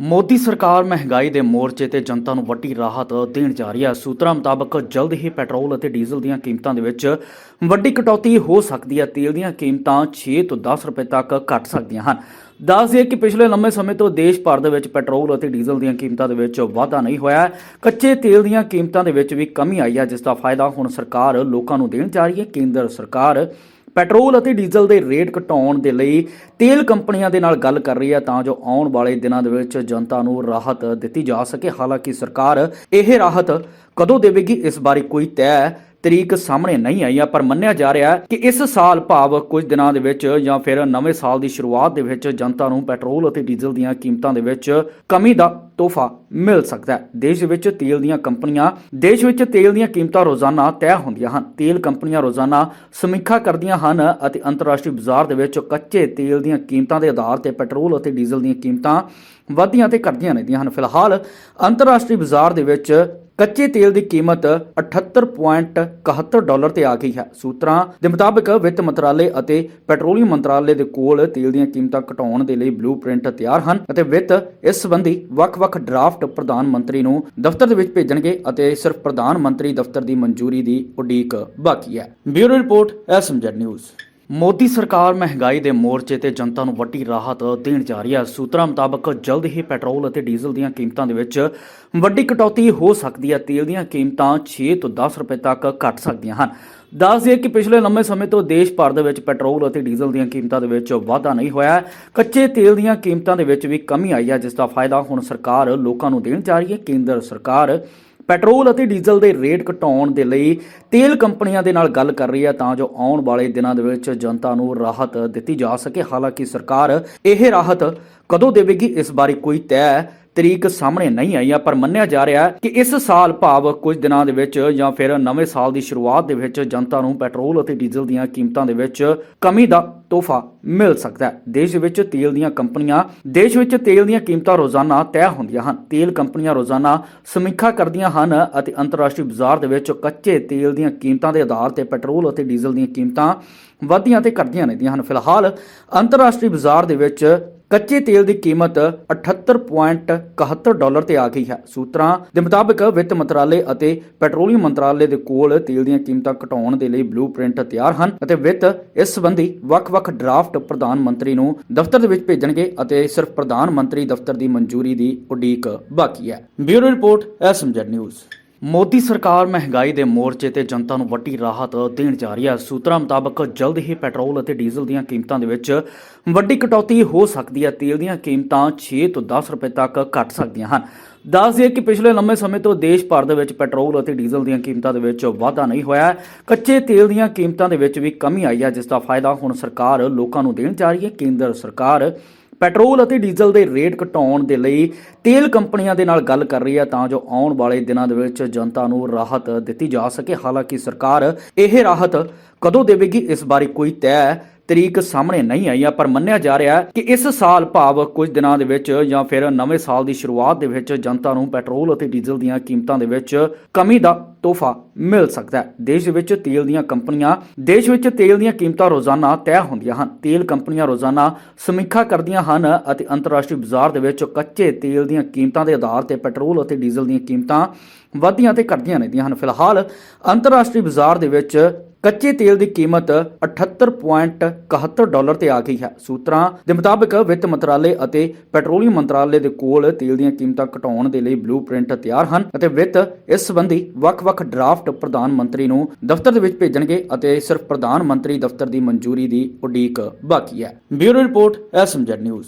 ਮੋਦੀ ਸਰਕਾਰ ਮਹਿੰਗਾਈ ਦੇ ਮੋਰਚੇ ਤੇ ਜਨਤਾ ਨੂੰ ਵੱਡੀ ਰਾਹਤ ਦੇਣ ਜਾ ਰਹੀ ਹੈ। ਸੂਤਰਾਂ ਮੁਤਾਬਕ ਜਲਦ ਹੀ ਪੈਟਰੋਲ ਅਤੇ ਡੀਜ਼ਲ ਦੀਆਂ ਕੀਮਤਾਂ ਦੇ ਵਿੱਚ ਵੱਡੀ ਕਟੌਤੀ ਹੋ ਸਕਦੀ ਹੈ। ਤੇਲ ਦੀਆਂ ਕੀਮਤਾਂ 6 ਤੋਂ 10 ਰੁਪਏ ਤੱਕ ਘਟ ਸਕਦੀਆਂ ਹਨ। ਦੱਸ ਦਈਏ ਕਿ ਪਿਛਲੇ ਲੰਮੇ ਸਮੇਂ ਤੋਂ ਦੇਸ਼ ਭਰ ਦੇ ਵਿੱਚ ਪੈਟਰੋਲ ਅਤੇ ਡੀਜ਼ਲ ਦੀਆਂ ਕੀਮਤਾਂ ਦੇ ਵਿੱਚ ਵਾਧਾ ਨਹੀਂ ਹੋਇਆ। ਕੱਚੇ ਤੇਲ ਦੀਆਂ ਕੀਮਤਾਂ ਦੇ ਵਿੱਚ ਵੀ ਕਮੀ ਆਈ ਹੈ, ਜਿਸ ਦਾ ਫਾਇਦਾ ਹੁਣ ਸਰਕਾਰ ਲੋਕਾਂ ਨੂੰ ਦੇਣ ਜਾ ਰਹੀ ਹੈ। ਕੇਂਦਰ ਸਰਕਾਰ ਪੈਟਰੋਲ ਅਤੇ ਡੀਜ਼ਲ ਦੇ ਰੇਟ ਘਟਾਉਣ ਦੇ ਲਈ ਤੇਲ ਕੰਪਨੀਆਂ ਦੇ ਨਾਲ ਗੱਲ ਕਰ ਰਹੀ ਹੈ ਤਾਂ ਜੋ ਆਉਣ ਵਾਲੇ ਦਿਨਾਂ ਦੇ ਵਿੱਚ ਜਨਤਾ ਨੂੰ ਰਾਹਤ ਦਿੱਤੀ ਜਾ ਸਕੇ। ਹਾਲਾਂਕਿ ਸਰਕਾਰ ਇਹ ਰਾਹਤ ਕਦੋਂ ਦੇਵੇਗੀ ਇਸ ਬਾਰੇ ਕੋਈ ਤੈਅ ਤਰੀਕ ਸਾਹਮਣੇ ਨਹੀਂ ਆਈ ਹੈ ਪਰ ਮੰਨਿਆ ਜਾ ਰਿਹਾ ਕਿ ਇਸ ਸਾਲ ਭਾਵ ਕੁਝ ਦਿਨਾਂ ਦੇ ਵਿੱਚ ਜਾਂ ਫਿਰ ਨਵੇਂ ਸਾਲ ਦੀ ਸ਼ੁਰੂਆਤ ਦੇ ਵਿੱਚ ਜਨਤਾ ਨੂੰ ਪੈਟਰੋਲ ਅਤੇ ਡੀਜ਼ਲ ਦੀਆਂ ਕੀਮਤਾਂ ਦੇ ਵਿੱਚ ਕਮੀ ਦਾ ਤੋਹਫਾ ਮਿਲ ਸਕਦਾ ਹੈ। ਦੇਸ਼ ਵਿੱਚ ਤੇਲ ਦੀਆਂ ਕੰਪਨੀਆਂ, ਦੇਸ਼ ਵਿੱਚ ਤੇਲ ਦੀਆਂ ਕੀਮਤਾਂ ਰੋਜ਼ਾਨਾ ਤੈਅ ਹੁੰਦੀਆਂ ਹਨ। ਤੇਲ ਕੰਪਨੀਆਂ ਰੋਜ਼ਾਨਾ ਸਮੀਖਿਆ ਕਰਦੀਆਂ ਹਨ ਅਤੇ ਅੰਤਰਰਾਸ਼ਟਰੀ ਬਾਜ਼ਾਰ ਦੇ ਵਿੱਚ ਕੱਚੇ ਤੇਲ ਦੀਆਂ ਕੀਮਤਾਂ ਦੇ ਆਧਾਰ ਤੇ ਪੈਟਰੋਲ ਅਤੇ ਡੀਜ਼ਲ ਦੀਆਂ ਕੀਮਤਾਂ ਵਧਦੀਆਂ ਤੇ ਘਟਦੀਆਂ ਰਹਿੰਦੀਆਂ ਹਨ। ਫਿਲਹਾਲ ਅੰਤਰਰਾਸ਼ਟਰੀ ਬਾਜ਼ਾਰ ਦੇ ਵਿੱਚ ਕੱਚੇ ਤੇਲ ਦੀ ਕੀਮਤ 78.71 ਡਾਲਰ ਤੇ ਆ ਗਈ ਹੈ। ਸੂਤਰਾਂ ਦੇ ਮੁਤਾਬਕ ਵਿੱਤ ਮੰਤਰਾਲੇ ਅਤੇ ਪੈਟਰੋਲੀਅਮ ਮੰਤਰਾਲੇ ਦੇ ਕੋਲ ਤੇਲ ਦੀਆਂ ਕੀਮਤਾਂ ਘਟਾਉਣ ਦੇ ਲਈ ਬਲੂਪ੍ਰਿੰਟ ਤਿਆਰ ਹਨ ਅਤੇ ਵਿੱਤ ਇਸ ਸੰਬੰਧੀ ਵੱਖ-ਵੱਖ ਡਰਾਫਟ ਪ੍ਰਧਾਨ ਮੰਤਰੀ ਨੂੰ ਦਫ਼ਤਰ ਦੇ ਵਿੱਚ ਭੇਜਣਗੇ ਅਤੇ ਸਿਰਫ ਪ੍ਰਧਾਨ ਮੰਤਰੀ ਦਫ਼ਤਰ ਦੀ ਮਨਜ਼ੂਰੀ ਦੀ ਉਡੀਕ ਬਾਕੀ ਹੈ। Bureau report, SMZ news. Modi ਸਰਕਾਰ ਮਹਿੰਗਾਈ ਦੇ ਮੋਰਚੇ ਤੇ ਜਨਤਾ ਨੂੰ ਵੱਡੀ ਰਾਹਤ ਦੇਣ ਜਾ ਰਹੀ ਹੈ। ਸੂਤਰਾਂ ਮੁਤਾਬਕ ਜਲਦ ਹੀ ਪੈਟਰੋਲ ਅਤੇ ਡੀਜ਼ਲ ਦੀਆਂ ਕੀਮਤਾਂ ਦੇ ਵਿੱਚ ਵੱਡੀ ਕਟੌਤੀ ਹੋ ਸਕਦੀ ਹੈ। ਤੇਲ ਦੀਆਂ ਕੀਮਤਾਂ 6 ਤੋਂ 10 ਰੁਪਏ ਤੱਕ ਘਟ ਸਕਦੀਆਂ ਹਨ। ਦੱਸ ਦਈਏ ਕਿ ਪਿਛਲੇ ਲੰਮੇ ਸਮੇਂ ਤੋਂ ਦੇਸ਼ ਭਰ ਦੇ ਵਿੱਚ ਪੈਟਰੋਲ ਅਤੇ ਡੀਜ਼ਲ ਦੀਆਂ ਕੀਮਤਾਂ ਦੇ ਵਿੱਚ ਵਾਧਾ ਨਹੀਂ ਹੋਇਆ ਕੱਚੇ ਤੇਲ ਦੀਆਂ ਕੀਮਤਾਂ ਦੇ ਵਿੱਚ ਵੀ ਕਮੀ ਆਈ ਹੈ, ਜਿਸ ਦਾ ਫਾਇਦਾ ਹੁਣ ਸਰਕਾਰ ਲੋਕਾਂ ਨੂੰ ਦੇਣ ਜਾ ਰਹੀ ਹੈ। ਕੇਂਦਰ ਸਰਕਾਰ ਪੈਟਰੋਲ ਅਤੇ ਡੀਜ਼ਲ ਦੇ ਰੇਟ ਘਟਾਉਣ ਦੇ ਲਈ ਤੇਲ ਕੰਪਨੀਆਂ ਦੇ ਨਾਲ ਗੱਲ ਕਰ ਰਹੀ ਹੈ, ਤਾਂ ਜੋ ਆਉਣ ਵਾਲੇ ਦਿਨਾਂ ਦੇ ਵਿੱਚ ਜਨਤਾ ਨੂੰ ਰਾਹਤ ਦਿੱਤੀ ਜਾ ਸਕੇ। ਹਾਲਾਂਕਿ ਸਰਕਾਰ ਇਹ ਰਾਹਤ ਕਦੋਂ ਦੇਵੇਗੀ, ਇਸ ਬਾਰੇ ਕੋਈ ਤੈਅ ਤਰੀਕ ਸਾਹਮਣੇ ਨਹੀਂ ਆਈ ਹੈ ਪਰ ਮੰਨਿਆ ਜਾ ਰਿਹਾ ਹੈ ਕਿ ਇਸ ਸਾਲ ਭਾਵ ਕੁਝ ਦਿਨਾਂ ਦੇ ਵਿੱਚ ਜਾਂ ਫਿਰ ਨਵੇਂ ਸਾਲ ਦੀ ਸ਼ੁਰੂਆਤ ਦੇ ਵਿੱਚ ਜਨਤਾ ਨੂੰ ਪੈਟਰੋਲ ਅਤੇ ਡੀਜ਼ਲ ਦੀਆਂ ਕੀਮਤਾਂ ਦੇ ਵਿੱਚ ਕਮੀ ਦਾ ਤੋਹਫਾ ਮਿਲ ਸਕਦਾ ਹੈ। ਦੇਸ਼ ਵਿੱਚ ਤੇਲ ਦੀਆਂ ਕੰਪਨੀਆਂ, ਦੇਸ਼ ਵਿੱਚ ਤੇਲ ਦੀਆਂ ਕੀਮਤਾਂ ਰੋਜ਼ਾਨਾ ਤੈਅ ਹੁੰਦੀਆਂ ਹਨ। ਤੇਲ ਕੰਪਨੀਆਂ ਰੋਜ਼ਾਨਾ ਸਮੀਖਿਆ ਕਰਦੀਆਂ ਹਨ ਅਤੇ ਅੰਤਰਰਾਸ਼ਟਰੀ ਬਾਜ਼ਾਰ ਦੇ ਵਿੱਚ ਕੱਚੇ ਤੇਲ ਦੀਆਂ ਕੀਮਤਾਂ ਦੇ ਆਧਾਰ ਤੇ ਪੈਟਰੋਲ ਅਤੇ ਡੀਜ਼ਲ ਦੀਆਂ ਕੀਮਤਾਂ ਵਧਦੀਆਂ ਤੇ ਘਟਦੀਆਂ ਰਹਿੰਦੀਆਂ ਹਨ। ਫਿਲਹਾਲ ਅੰਤਰਰਾਸ਼ਟਰੀ ਬਾਜ਼ਾਰ ਦੇ ਵਿੱਚ ਕੱਚੇ ਤੇਲ ਦੀ ਕੀਮਤ 78.71 ਡਾਲਰ ਤੇ ਆ ਗਈ ਹੈ। ਸੂਤਰਾਂ ਦੇ ਮੁਤਾਬਕ ਵਿੱਤ ਮੰਤਰਾਲੇ ਅਤੇ ਪੈਟਰੋਲੀਅਮ ਮੰਤਰਾਲੇ ਦੇ ਕੋਲ ਤੇਲ ਦੀਆਂ ਕੀਮਤਾਂ ਘਟਾਉਣ ਦੇ ਲਈ ਬਲੂਪ੍ਰਿੰਟ ਤਿਆਰ ਹਨ ਅਤੇ ਵਿੱਤ ਇਸ ਸੰਬੰਧੀ ਵੱਖ-ਵੱਖ ਡਰਾਫਟ ਪ੍ਰਧਾਨ ਮੰਤਰੀ ਨੂੰ ਦਫ਼ਤਰ ਦੇ ਵਿੱਚ ਭੇਜਣਗੇ ਅਤੇ ਸਿਰਫ ਪ੍ਰਧਾਨ ਮੰਤਰੀ ਦਫ਼ਤਰ ਦੀ ਮਨਜ਼ੂਰੀ ਦੀ ਉਡੀਕ ਬਾਕੀ ਹੈ। Bureau report, SMZ news. Modi ਸਰਕਾਰ ਮਹਿੰਗਾਈ ਦੇ ਮੋਰਚੇ ਤੇ ਜਨਤਾ ਨੂੰ ਵੱਡੀ ਰਾਹਤ ਦੇਣ ਜਾ ਰਹੀ ਹੈ। ਸੂਤਰਾਂ ਮੁਤਾਬਕ ਜਲਦ ਹੀ ਪੈਟਰੋਲ ਅਤੇ ਡੀਜ਼ਲ ਦੀਆਂ ਕੀਮਤਾਂ ਦੇ ਵਿੱਚ ਵੱਡੀ ਕਟੌਤੀ ਹੋ ਸਕਦੀ ਹੈ। ਤੇਲ ਦੀਆਂ ਕੀਮਤਾਂ 6 ਤੋਂ 10 ਰੁਪਏ ਤੱਕ ਘਟ ਸਕਦੀਆਂ ਹਨ। ਦੱਸ ਦਈਏ ਕਿ ਪਿਛਲੇ ਲੰਮੇ ਸਮੇਂ ਤੋਂ ਦੇਸ਼ ਭਰ ਦੇ ਵਿੱਚ ਪੈਟਰੋਲ ਅਤੇ ਡੀਜ਼ਲ ਦੀਆਂ ਕੀਮਤਾਂ ਦੇ ਵਿੱਚ ਵਾਧਾ ਨਹੀਂ ਹੋਇਆ ਕੱਚੇ ਤੇਲ ਦੀਆਂ ਕੀਮਤਾਂ ਦੇ ਵਿੱਚ ਵੀ ਕਮੀ ਆਈ ਹੈ, ਜਿਸ ਦਾ ਫਾਇਦਾ ਹੁਣ ਸਰਕਾਰ ਲੋਕਾਂ ਨੂੰ ਦੇਣ ਜਾ ਰਹੀ ਹੈ। ਕੇਂਦਰ ਸਰਕਾਰ ਪੈਟਰੋਲ ਅਤੇ ਡੀਜ਼ਲ ਦੇ ਰੇਟ ਘਟਾਉਣ ਦੇ ਲਈ ਤੇਲ ਕੰਪਨੀਆਂ ਦੇ ਨਾਲ ਗੱਲ ਕਰ ਰਹੀ ਹੈ ਤਾਂ ਜੋ ਆਉਣ ਵਾਲੇ ਦਿਨਾਂ ਦੇ ਵਿੱਚ ਜਨਤਾ ਨੂੰ ਰਾਹਤ ਦਿੱਤੀ ਜਾ ਸਕੇ। ਹਾਲਾਂਕਿ ਸਰਕਾਰ ਇਹ ਰਾਹਤ ਕਦੋਂ ਦੇਵੇਗੀ, ਇਸ ਬਾਰੇ ਕੋਈ ਤੈਅ ਤਰੀਕ ਸਾਹਮਣੇ ਨਹੀਂ ਆਈ ਹੈ ਪਰ ਮੰਨਿਆ ਜਾ ਰਿਹਾ ਹੈ ਕਿ ਇਸ ਸਾਲ ਭਾਵ ਕੁਝ ਦਿਨਾਂ ਦੇ ਵਿੱਚ ਜਾਂ ਫਿਰ ਨਵੇਂ ਸਾਲ ਦੀ ਸ਼ੁਰੂਆਤ ਦੇ ਵਿੱਚ ਜਨਤਾ ਨੂੰ ਪੈਟਰੋਲ ਅਤੇ ਡੀਜ਼ਲ ਦੀਆਂ ਕੀਮਤਾਂ ਦੇ ਵਿੱਚ ਕਮੀ ਦਾ ਤੋਹਫਾ ਮਿਲ ਸਕਦਾ ਹੈ। ਦੇਸ਼ ਵਿੱਚ ਤੇਲ ਦੀਆਂ ਕੰਪਨੀਆਂ, ਦੇਸ਼ ਵਿੱਚ ਤੇਲ ਦੀਆਂ ਕੀਮਤਾਂ ਰੋਜ਼ਾਨਾ ਤੈਅ ਹੁੰਦੀਆਂ ਹਨ। ਤੇਲ ਕੰਪਨੀਆਂ ਰੋਜ਼ਾਨਾ ਸਮੀਖਿਆ ਕਰਦੀਆਂ ਹਨ ਅਤੇ ਅੰਤਰਰਾਸ਼ਟਰੀ ਬਾਜ਼ਾਰ ਦੇ ਵਿੱਚ ਕੱਚੇ ਤੇਲ ਦੀਆਂ ਕੀਮਤਾਂ ਦੇ ਆਧਾਰ ਤੇ ਪੈਟਰੋਲ ਅਤੇ ਡੀਜ਼ਲ ਦੀਆਂ ਕੀਮਤਾਂ ਵਧਦੀਆਂ ਤੇ ਘਟਦੀਆਂ ਰਹਿੰਦੀਆਂ ਹਨ। ਫਿਲਹਾਲ ਅੰਤਰਰਾਸ਼ਟਰੀ ਬਾਜ਼ਾਰ ਦੇ ਵਿੱਚ ਕੱਚੇ ਤੇਲ ਦੀ ਕੀਮਤ 78.71 ਡਾਲਰ ਤੇ ਆ ਗਈ ਹੈ। ਸੂਤਰਾਂ ਦੇ ਮੁਤਾਬਕ ਵਿੱਤ ਮੰਤਰਾਲੇ ਅਤੇ ਪੈਟਰੋਲੀਅਮ ਮੰਤਰਾਲੇ ਦੇ ਕੋਲ ਤੇਲ ਦੀਆਂ ਕੀਮਤਾਂ ਘਟਾਉਣ ਦੇ ਲਈ ਬਲੂਪ੍ਰਿੰਟ ਤਿਆਰ ਹਨ ਅਤੇ ਵਿੱਤ ਇਸ ਸੰਬੰਧੀ ਵੱਖ-ਵੱਖ ਡਰਾਫਟ ਪ੍ਰਧਾਨ ਮੰਤਰੀ ਨੂੰ ਦਫ਼ਤਰ ਦੇ ਵਿੱਚ ਭੇਜਣਗੇ ਅਤੇ ਸਿਰਫ ਪ੍ਰਧਾਨ ਮੰਤਰੀ ਦਫ਼ਤਰ ਦੀ ਮਨਜ਼ੂਰੀ ਦੀ ਉਡੀਕ ਬਾਕੀ ਹੈ। Bureau report SMZ news.